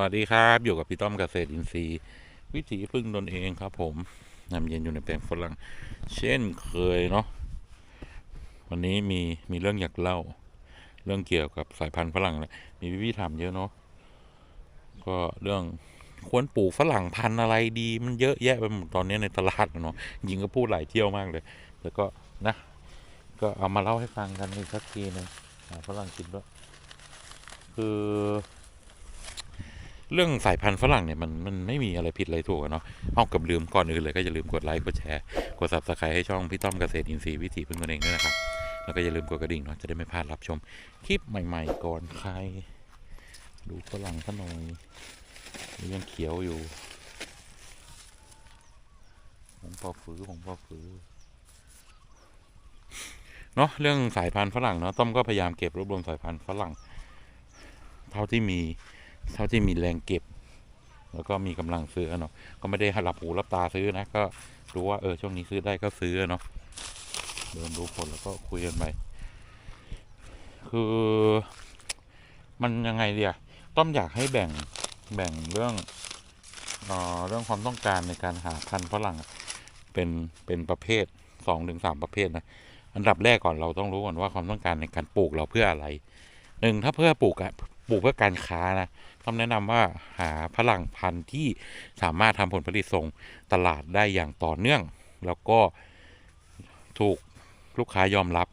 วัสดีครับ อยู่กับพี่ต้อมเกษตรอินทรีย์ วิถีพึ่งตนเองครับ ผมนำเย็นอยู่ในแปลงฝรั่งเช่นเคยเนาะวันนี้มีมีเรื่องอยากเล่า เรื่องเกี่ยวกับสายพันธุ์ฝรั่งแหละมีพี่ๆถามเยอะเนาะก็เรื่องควรปลูกฝรั่งพันธุ์อะไรดีมันเยอะแยะไปหมดตอนนี้ในตลาดเนาะยิงก็พูดหลายเที่ยวมากเลยแต่ก็นะ ก็เอามาเล่าให้ฟังกันอีกสักทีหนึงฝรั่งกินด้วยคือ เรื่องสายพันธุ์ฝรั่งเนี่ยมันมันไม่มีอะไรผิดอะไรถูกเนาะเอากับลืมก่อนอื่นเลยก็อย่าลืมกดไลค์กดแชร์กด subscribe ให้ช่องพี่ต้อมเกษตรอินทรีย์วิถีพึ่งตนเองด้วยนะครับแล้วก็อย่าลืมกดกระดิ่งเนาะจะได้ไม่พลาดรับชมคลิปใหม่ ๆ ก่อนใคร ดูฝรั่งซะหน่อยนี่ยังเขียวอยู่ผมปอฟื้อผมปอฟื้อเนาะเรื่องสายพันธุ์ฝรั่งเนาะต้อมก็พยายามเก็บรวบรวมสายพันธุ์ฝรั่ง เท่าที่มี เท่าที่มีแรงเก็บ แล้วก็มีกำลังซื้อเนาะก็ไม่ได้หลับหูหลับตาซื้อนะ ก็รู้ว่าเออช่วงนี้ซื้อได้ก็ซื้อเนาะเดินดูผลแล้วก็คุยกันไปคือมันยังไงเดียต้อมอยากให้แบ่งแบ่งเรื่องเออเรื่องความต้องการในการหาพันธุ์ฝรั่งเป็นเป็นประเภทสองถึงสามประเภทนะอันดับแรกก่อนเราต้องรู้ก่อนว่าความต้องการในการปลูกเราเพื่ออะไรหนึ่งถ้าเพื่อปลูกอะ ปลูกเพื่อการค้านะต้องแนะนำว่าหาฝรั่งพันธุ์ที่สามารถทำผลผลิตส่งตลาดได้อย่างต่อเนื่อง แล้วก็ถูกลูกค้ายอมรับ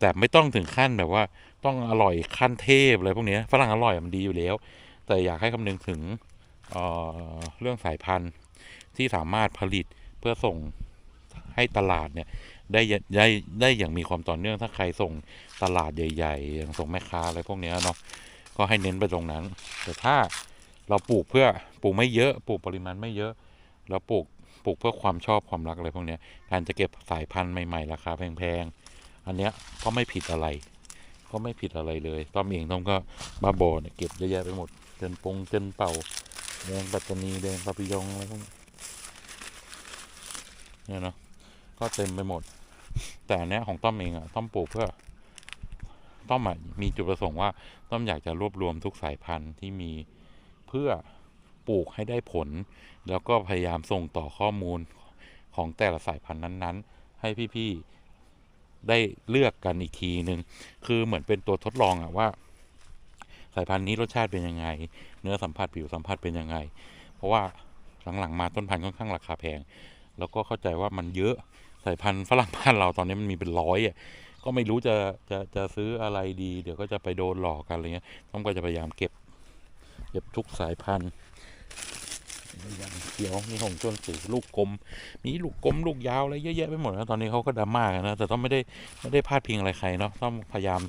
แต่ไม่ต้องถึงขั้นแบบว่าต้องอร่อยขั้นเทพอะไรพวกนี้ฝรั่งอร่อยมันดีอยู่แล้ว แต่อยากให้คำนึงถึงเเรื่องสายพันธุ์ที่สามารถผลิตเพื่อส่งให้ตลาดเนี่ยได้ได้ได้อย่างมีความต่อเนื่องถ้าใครส่งตลาดใหญ่ ๆ อย่างส่งแม่ค้าอะไรพวกนี้เนาะ ก็ให้เน้นไปตรงนั้น แต่ถ้าเราปลูกเพื่อปลูกไม่เยอะปลูกปริมาณไม่เยอะแล้วปลูกปลูกเพื่อความชอบความรักอะไรพวกนี้การจะเก็บสายพันธุ์ใหม่ๆราคาแพงๆอันเนี้ยก็ไม่ผิดอะไร ก็ไม่ผิดอะไรเลยต้อมเองต้อมก็บ้าบอเนี่ยเก็บเยอะแยะไปหมดเจนปงเจนเป่าแดงปัตตานีแดงปาปิยองอะไรพวกนี้เนี่ยเนาะก็เต็มไปหมด แต่อันเนี้ยของต้อมเองอะต้อมปลูกเพื่อ ต้อมมีจุดประสงค์ว่าต้อมอยากจะรวบรวมทุกสายพันธุ์ที่มีเพื่อปลูกให้ได้ผล แล้วก็พยายามส่งต่อข้อมูลของแต่ละสายพันธุ์นั้นๆ ให้พี่ๆได้เลือกกันอีกทีหนึ่งคือเหมือนเป็นตัวทดลองอะว่า สายพันธุ์นี้รสชาติเป็นยังไง เนื้อสัมผัสผิวสัมผัสเป็นยังไง เพราะว่าหลังๆมาต้นพันธุ์ค่อนข้างราคาแพง แล้วก็เข้าใจว่ามันเยอะสายพันธุ์ฝรั่งบ้านเราตอนนี้มันมีเป็นร้อยอะ ก็ไม่รู้จะจะจะซื้ออะไรดี เดี๋ยวก็จะไปโดนหลอกกันอะไรเงี้ยต้องก็จะพยายามเก็บ เก็บทุกสายพันธุ์อย่างเขียวมีหงจนสีลูกกลม มีลูกกลมลูกยาวอะไรเยอะแยะไปหมดนะตอนนี้เขาก็ดราม่ากันนะแต่ต้องไม่ได้ไม่ได้พลาดพิงอะไรใครเนาะต้องพยายาม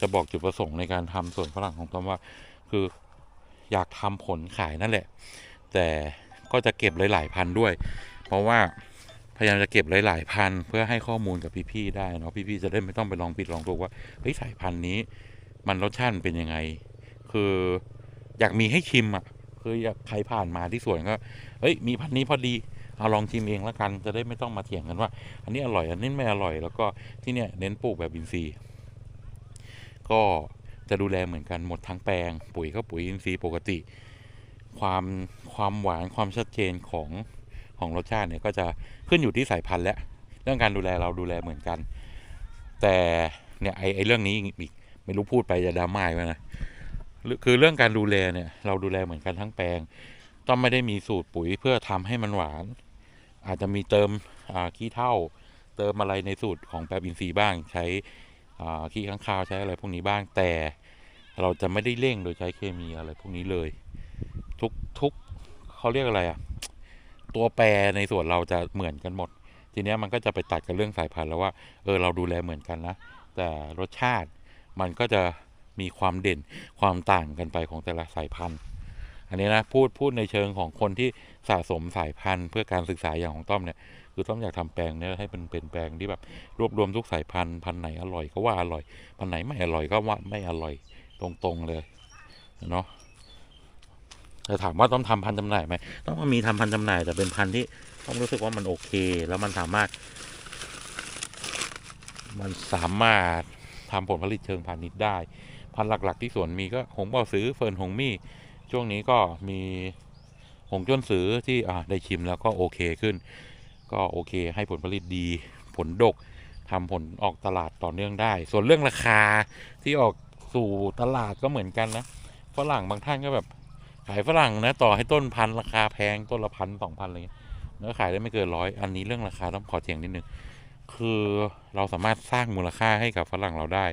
จะบอกจุดประสงค์ในการทำส่วนฝรั่งของต้อมว่า คืออยากทำผลขายนั่นแหละ แต่ก็จะเก็บหลายๆพันธุ์ด้วย เพราะว่า พยายามจะเก็บหลาย ๆ พันเพื่อให้ข้อมูลกับพี่ๆได้เนาะพี่ๆจะได้ไม่ต้องไปลองผิดลองถูกว่าเฮ้ยสายพันธุ์นี้ มันรสชาติเป็นยังไง คืออยากมีให้ชิมอะคืออยากใครผ่านมาที่สวนก็เฮ้ยมีพันธุ์นี้พอดีเอาลองชิมเองแล้วกันจะได้ไม่ต้องมาเถียงกันว่า อันนี้อร่อยอันนี้ไม่อร่อย แล้วก็ที่เนี่ยเน้นปลูกแบบอินทรีย์ก็จะดูแลเหมือนกันหมดทั้งแปลง ปุ๋ยก็ปุ๋ยอินทรีย์ปกติ ความความหวานความชัดเจนของ ของรสชาติเนี่ยก็จะขึ้นอยู่ที่สายพันธุ์และเรื่องการดูแลเราดูแลเหมือนกัน แต่เนี่ยไอไอเรื่องนี้อีกไม่รู้พูดไปจะดราม่าไปนะคือเรื่องการดูแลเนี่ยเราดูแลเหมือนกันทั้งแปลง ต้องไม่ได้มีสูตรปุ๋ยเพื่อทำให้มันหวาน อาจจะมีเติมขี้เถ้าเติมอะไรในสูตรของแปรบินซีย์บ้างใช้ขี้ข้างคาวใช้อะไรพวกนี้บ้างแต่เราจะไม่ได้เร่งโดยใช้เคมีอะไรพวกนี้เลย ทุกทุกเขาเรียกอะไรอะ ตัวแปรในส่วนเราจะเหมือนกันหมด ทีเนี้ยมันก็จะไปตัดกับเรื่องสายพันธุ์แล้วว่าเออเราดูแลเหมือนกันนะแต่รสชาติมันก็จะมีความเด่นความต่างกันไปของแต่ละสายพันธุ์ อันนี้นะพูดพูดในเชิงของคนที่สะสมสายพันธุ์ เพื่อการศึกษาอย่างของต้อมเนี่ยคือต้อมอยากทำแปลงเนี้ยให้เป็นเป็นแปลงที่แบบรวบรวมทุกสายพันธุ์พันธุ์ไหนอร่อยก็ว่าอร่อยพันธุ์ไหนไม่อร่อยก็ว่าไม่อร่อยตรงๆเลยเนาะ แต่ถามว่าต้องทำพันธุ์จำหน่ายไหมต้องมีทำพันธุ์จำหน่ายแต่เป็นพันธุ์ที่ต้องรู้สึกว่ามันโอเค แล้วมันสามารถ มันสามารถทำผลผลิตเชิงพาณิชย์ได้ พันธุ์หลัก ๆ ที่สวนมีก็หงเบาซื้อเฟิร์นหงมี่ช่วงนี้ก็มีหงจ้นสือที่อ่าได้ชิมแล้วก็โอเคขึ้น ก็โอเค ให้ผลผลิตดีผลดกทำผลออกตลาดต่อเนื่องได้ ส่วนเรื่องราคาที่ออกสู่ตลาดก็เหมือนกันนะฝรั่งบางท่านก็แบบ ขายฝรั่งนะต่อให้ต้นพันธุ์ราคาแพงต้นละพันสองพันอะไรเงี้ยแล้วขายได้ไม่เกินร้อยอันนี้เรื่องราคาต้องขอเถียงนิดนึงคือเราสามารถสร้างมูลค่าให้กับฝรั่งเราได้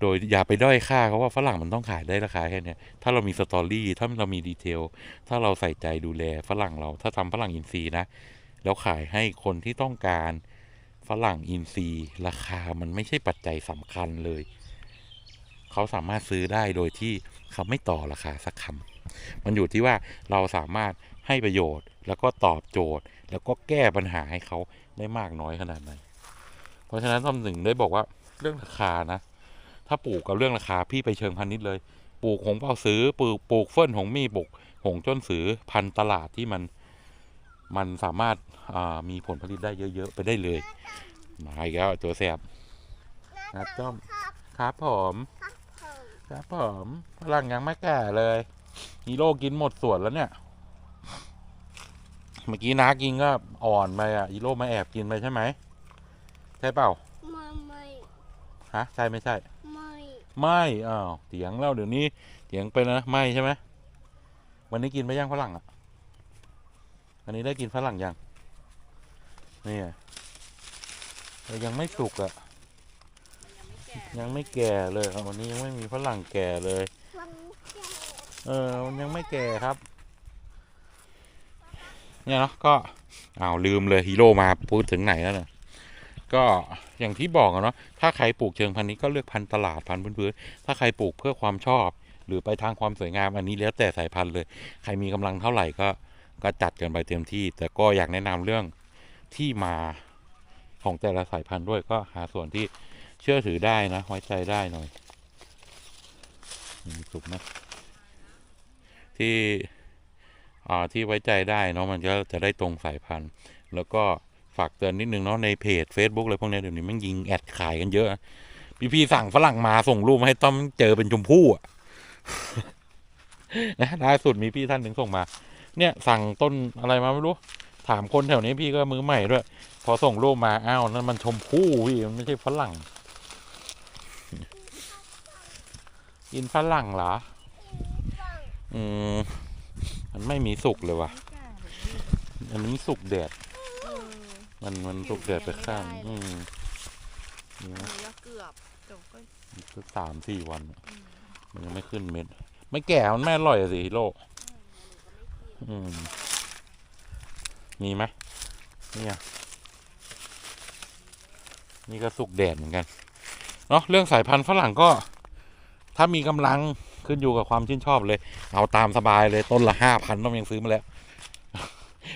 โดยอย่าไปด้อยค่าเขาว่าฝรั่งมันต้องขายได้ราคาแค่นี้ถ้าเรามีสตอรี่ถ้าเรามีดีเทลถ้าเราใส่ใจดูแลฝรั่งเรา ถ้าทำฝรั่งอินทรีย์นะแล้วขายให้คนที่ต้องการฝรั่งอินทรีย์ราคามันไม่ใช่ปัจจัยสำคัญเลย เขาสามารถซื้อได้โดยที่เขาไม่ต่อราคาสักคำมันอยู่ที่ว่าเราสามารถให้ประโยชน์ แล้วก็ตอบโจทย์ แล้วก็แก้ปัญหาให้เขาได้มากน้อยขนาดไหนเพราะฉะนั้นต้อมถึงได้บอกว่าเรื่องราคานะ ถ้าปลูกกับเรื่องราคาพี่ไปเชิงพาณิชย์เลย ปลูกหงเป่าซื้อปลูกปลูกเฟิ่นหงมีปลูกหงจ้นสือพันตลาดที่มันมันสามารถามีผลผลิตได้เยอะ ๆ ไปได้เลย มาอีกแล้วตัวแสบครับจ้อม ครับผม ครับผมพลังยังไม่แก่เลยฮีโร่กินหมดส่วนแล้วเนี่ย เมื่อกี้น้ากินก็อ่อนไปอะฮีโร่มาแอบกินไปใช่ไหม ใช่เปล่า ไม่ไม่ฮะ ใช่ไม่ใช่ ไม่ไม่อ้าวเถียงแล้วเดี๋ยวนี้เถียงไปแล้วนะไม่ใช่ไหมวันนี้กินไปย่างฝรั่งอะ อันนี้ได้กินฝรั่งยังนี่ไงแต่ยังไม่สุกอะ ยังไม่แก่เลยครับวันนี้ยังไม่มีฝรั่งแก่เลยฟังแก่เออมันยังไม่แก่ครับ เนี่ยเนาะก็อ้าวลืมเลยฮีโร่มาพูดถึงไหนแล้วเนี่ยก็อย่างที่บอกอะเนาะถ้าใครปลูกเชิงพันธุ์นี้ก็เลือกพันธุ์ตลาดพันธุ์พื้นๆถ้าใครปลูกเพื่อความชอบ หรือไปทางความสวยงามอันนี้แล้วแต่สายพันธุ์เลย ใครมีกำลังเท่าไหร่ก็ก็จัดกันไปเต็มที่ แต่ก็อยากแนะนำเรื่องที่มาของแต่ละสายพันธุ์ด้วยก็หาส่วนที่ เชื่อถือได้นะ ไว้ใจได้หน่อยมีสุกนะ ที่อ่าที่ไว้ใจได้เนาะมันก็จะได้ตรงสายพันธุ์ แล้วก็ฝากเตือนนิดนึงเนาะในเพจ Facebook อะไรพวกนี้เดี๋ยวนี้มันยิงแอดขายกันเยอะนะพี่ๆสั่งฝรั่งมาส่งรูปมาให้ต้อมเจอเป็นชมพู่อะนะล่าสุดมีพี่ท่านหนึ่งส่งมา เนี่ยสั่งต้นอะไรมาไม่รู้ ถามคนแถวนี้พี่ก็มือใหม่ด้วย พอส่งรูปมาอ้าวนั่นมันชมพู่พี่มันไม่ใช่ฝรั่ง กินฝรั่งเหรอ อืม มันไม่มีสุกเลยว่ะ อันนี้สุกแดดเออมันมันสุกแดดไปข้าง อืมนี่หนะนูก็เกือบจบก็อีกสักสามสี่วันอะอืมมันยังไม่ขึ้นเม็ด ไม่แก่มันไม่อร่อยอะสิฮีโร่อืม มีไหมเนี่ยนี่ก็สุกแดดเหมือนกัน เนาะเรื่องสายพันธุ์ฝรั่งก็ ถ้ามีกำลังขึ้นอยู่กับความชื่นชอบเลย เอาตามสบายเลยต้นละห้าพันต้องยังซื้อมาแล้ว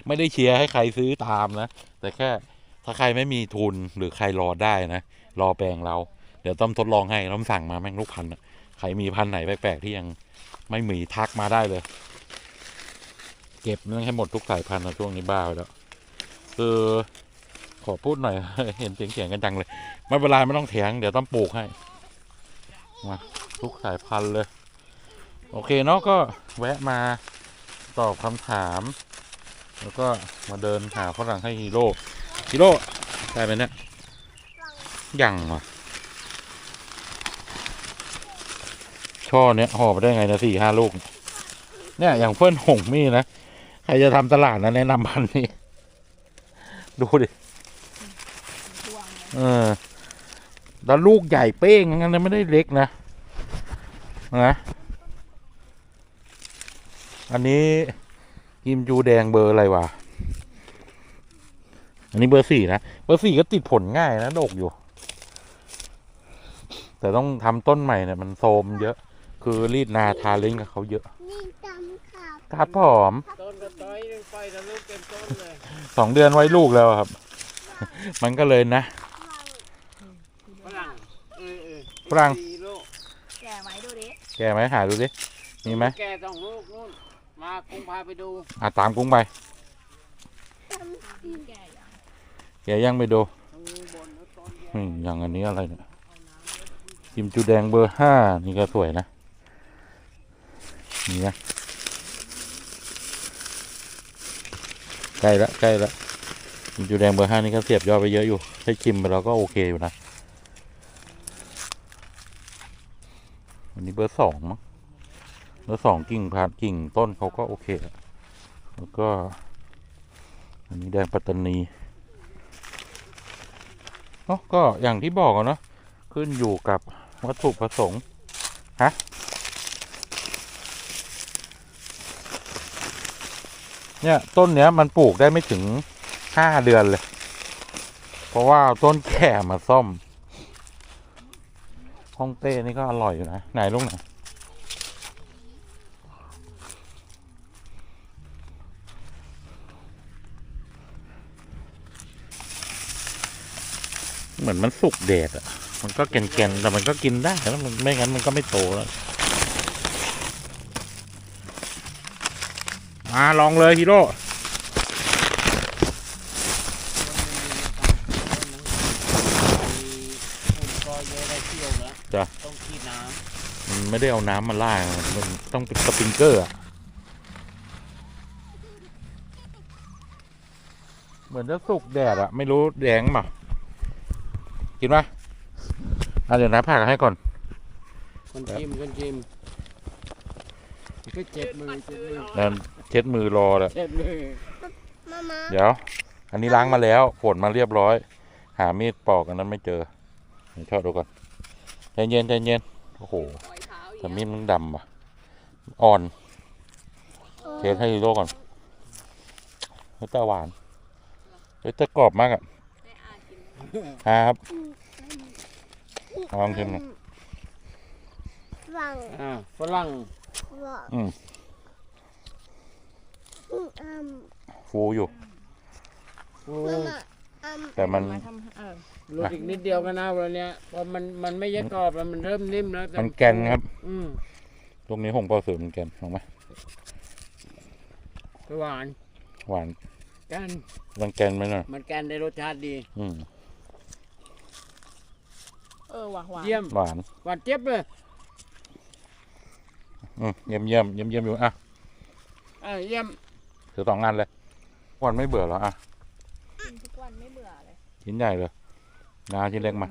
ไม่ได้เชียร์ให้ใครซื้อตามนะ แต่แค่ถ้าใครไม่มีทุนหรือใครรอได้นะ รอแปลงเรา เดี๋ยวต้อมทดลองให้ต้อมสั่งมาแม่งลูกพันธุ์อะใครมีพันธุ์ไหนแปลกๆที่ยังไม่มีทักมาได้เลย เก็บมันให้หมดทุกสายพันธุ์นะช่วงนี้บ้าไปแล้วคือขอพูดหน่อย เห็นเสียงๆกันจังเลย ไม่เป็นไรไม่ต้องเถียงเดี๋ยวต้องปลูกให้มา ทุกสายพันธุ์เลย โอเคเนาะก็แวะมาตอบคำถาม แล้วก็มาเดินหาฝรั่งให้ฮีโร่ฮีโร่ได้ไหมเนี่ยยังว่ะช่อเนี้ยห่อไปได้ไงนะสี่ห้าลูก เนี่ยอย่างเพื่อนหงมี่นะ ใครจะทำตลาดนะแนะนำพันธุ์นี้ ดูดิ เออ แล้วลูกใหญ่เป้งงั้นไม่ได้เล็กนะ นะอันนี้กิมจูแดงเบอร์อะไรวะ อันนี้เบอร์สี่นะ เบอร์สี่ก็ติดผลง่ายนะดกอยู่ แต่ต้องทำต้นใหม่เนี่ยมันโทรมเยอะ คือรีดนาทาเล้งกับเขาเยอะนี่จำข่าวครับผอมต้นกระต้อยหนึ่งไปทะลุเต็มต้นเลยสองเดือนไว้ลูกแล้วครับ มันก็เลยนะฝรั่งเออเออฝรั่ง สี่ลูก แก่ไหมดูดิ แกไหมหาดูดิมีไหมแกสองลูกนู่นมากุ้งพาไปดูอะตามกุ้งไปแก่ยังแกยังไปดูทางนู้นบนแล้วต้นแยอืมอย่างอันนี้อะไรเนี่ยกิมจูแดงเบอร์ห้านี่ก็สวยนะนี่นะใกล้ละใกล้ละกิมจูแดงเบอร์ห้านี่ก็เสียบยอดไปเยอะอยู่ให้ชิมไปแล้วก็โอเคอยู่นะ นี้เบอร์สองมั้งเบอร์สองกิ่งพาดกิ่งต้นเขาก็โอเค แล้วก็ อันนี้แดงปัตตานีเนาะก็อย่างที่บอกเนาะขึ้นอยู่กับวัตถุประสงค์ฮะเนี่ยต้นเนี้ยมันปลูกได้ไม่ถึงห้าเดือนเลย เพราะว่าต้นแก่มาซ่อม ฮ่องเต้นี่ก็อร่อยอยู่นะ ไหนลูกไหนเหมือนมันสุกแดดอะ มันก็แก่นๆแต่มันก็กินได้แล้วมันไม่งั้นมันก็ไม่โตแล้วมาลองเลยฮีโร่ ก็เยอะได้เที่ยวแล้ว จ้ะ ต้องขีดน้ มัน ไม่ได้เอาน้ำมาล่ามันต้องเป็นสปริงเกอร์อะเหมือนจะสุกแดดอะไม่รู้แดงป่ะกินปะอะเดี๋ยวนะผักให้ก่อนำคนชิมคนชิมก็เจ็บมือเจ็บมือแล้วเช็ดมือรอเลยเจ็บมือมามาเดี๋ยว อันนี้ล้างมาแล้วฝนมาเรียบร้อย หามีดปอกอันนั้นไม่เจอเดี๋ยวชอบดูก่อนใจเย็นใจเย็นโอ้โห รอยเท้าอีกแต่มีดมันดำป่ะอ่อนเทสให้ฮีโร่ก่อนเฮ้ยแต่หวานเฮ้ยแต่กรอบมากอะให้อากินครับลองชิมหน่อยฟังอ่าฝรั่งว่าอืมอืมอืมฟูอยู่โอ้มามาอืม แต่มันมาทำเออลูกอีกนิดเดียวกันนะวันเนี้ยพอมันมันไม่ยัดกรอบแล้วมันเริ่มนิ่มแล้วแต่มันแกนครับอืมลูกนี้หงเปาสือมันแกนลองไหมหวานหวานแกนรังแกนไหมหน่อยมันแกนได้รสชาติดี อืมเออหวานหวานเยี่ยมหวาน หวานเจี๊ยบเลยอืมเยี่ยมเยี่ยมเยี่ยมเยี่ยมอยู่อะอ่าเยี่ยม ถือสองงานเลยวันไม่เบื่อแล้วอะ กินทุกวันไม่เบื่อเลย ชิ้นใหญ่เลยนาชิ้นเล็กมา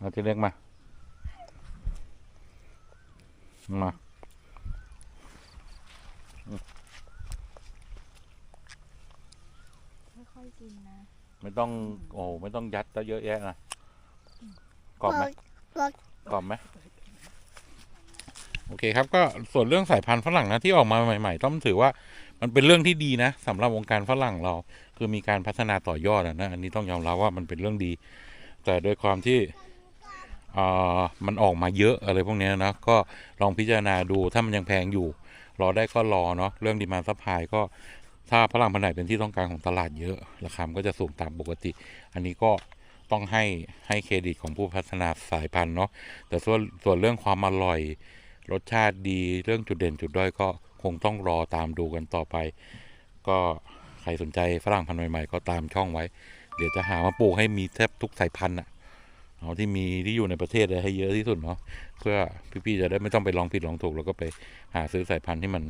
นาชิ้นเล็กมา มาค่อยๆกินนะ ไม่ต้อง โอ้ไม่ต้องยัดซะเยอะแยะนะกรอบไหมกรอบไหมโอเคครับก็ส่วนเรื่องสายพันธุ์ฝรั่งนะที่ออกมาใหม่ ๆ ต้องถือว่า มันเป็นเรื่องที่ดีนะสำหรับวงการฝรั่งเรา คือมีการพัฒนาต่อยอดอะนะอันนี้ต้องยอมรับว่ามันเป็นเรื่องดี แต่โดยความที่อ่อมันออกมาเยอะอะไรพวกนี้นะก็ลองพิจารณาดูถ้ามันยังแพงอยู่ รอได้ก็รอเนาะเรื่องดีมาซัพพลายก็ถ้าฝรั่งพันไหนเป็นที่ต้องการของตลาดเยอะราคาก็จะสูงตามปกติ อันนี้ก็ต้องให้ให้เครดิตของผู้พัฒนาสายพันธุ์เนาะแต่ส่วนส่วนเรื่องความอร่อย รสชาติดีเรื่องจุดเด่นจุดด้อยก็ คงต้องรอตามดูกันต่อไป ก็ใครสนใจฝรั่งพันธุ์ใหม่ๆ ก็ตามช่องไว้ เดี๋ยวจะหามาปลูกให้มีแทบทุกสายพันธุ์อะเอาที่มีที่อยู่ในประเทศเลยให้เยอะที่สุดเนาะเพื่อพี่ๆจะได้ไม่ต้องไปลองผิดลองถูกแล้วก็ไปหาซื้อสายพันธุ์ที่มัน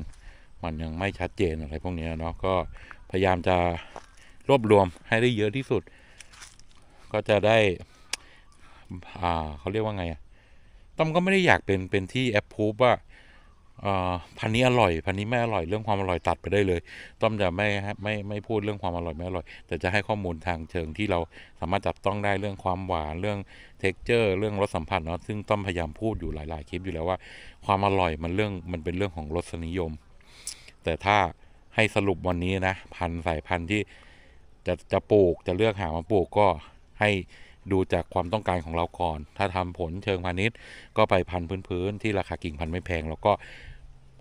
มันยังไม่ชัดเจนอะไรพวกนี้เนาะก็พยายามจะรวบรวมให้ได้เยอะที่สุด ก็จะได้อ่าเขาเรียกว่าไงอะต้อมก็ไม่ได้อยากเป็นเป็นที่แอปพูฟว่า พันนี้อร่อยพันนี้ไม่อร่อยเรื่องความอร่อยตัดไปได้เลย ต้อมจะไม่ไม่ไม่พูดเรื่องความอร่อยไม่อร่อย แต่จะให้ข้อมูลทางเชิงที่เราสามารถจับต้องได้เรื่องความหวานเรื่องเท็กเจอร์เรื่องรสสัมผัสเนาะซึ่งต้อมพยายามพูดอยู่หลาย ๆ คลิปอยู่แล้วว่า ความอร่อยมันเรื่องมันเป็นเรื่องของรสนิยม แต่ถ้าให้สรุปวันนี้นะพันสายพันธุ์ที่จะจะปลูกจะเลือกหามาปลูกก็ให้ดูจากความต้องการของเราก่อน ถ้าทำผลเชิงพาณิชย์ ก็ไปพันธุ์พื้นๆที่ราคากิ่งพันธุ์ไม่แพง แล้วก็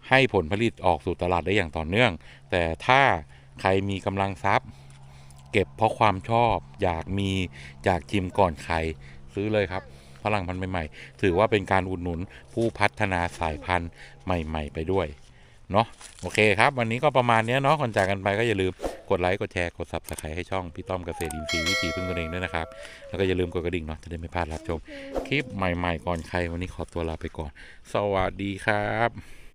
ให้ผลผลิตออกสู่ตลาดได้อย่างต่อเนื่อง แต่ถ้าใครมีกำลังทรัพย์ เก็บเพราะความชอบ อยากมีอยากชิมก่อนใครซื้อเลยครับพลังพันธุ์ใหม่ๆ ถือว่าเป็นการอุดหนุนผู้พัฒนาสายพันธุ์ใหม่ ๆ ไปด้วย เนาะโอเคครับ วันนี้ก็ประมาณเนี้ยเนาะก่อนจากกันไปก็อย่าลืมกดไลค์กดแชร์กด subscribe ให้ช่องพี่ต้อมเกษตรอินทรีย์วิถีพึ่งตนเองด้วยนะครับ แล้วก็อย่าลืมกดกระดิ่งเนาะจะได้ไม่พลาดรับชม คลิปใหม่ ๆ ก่อนใครวันนี้ขอตัวลาไปก่อน สวัสดีครับ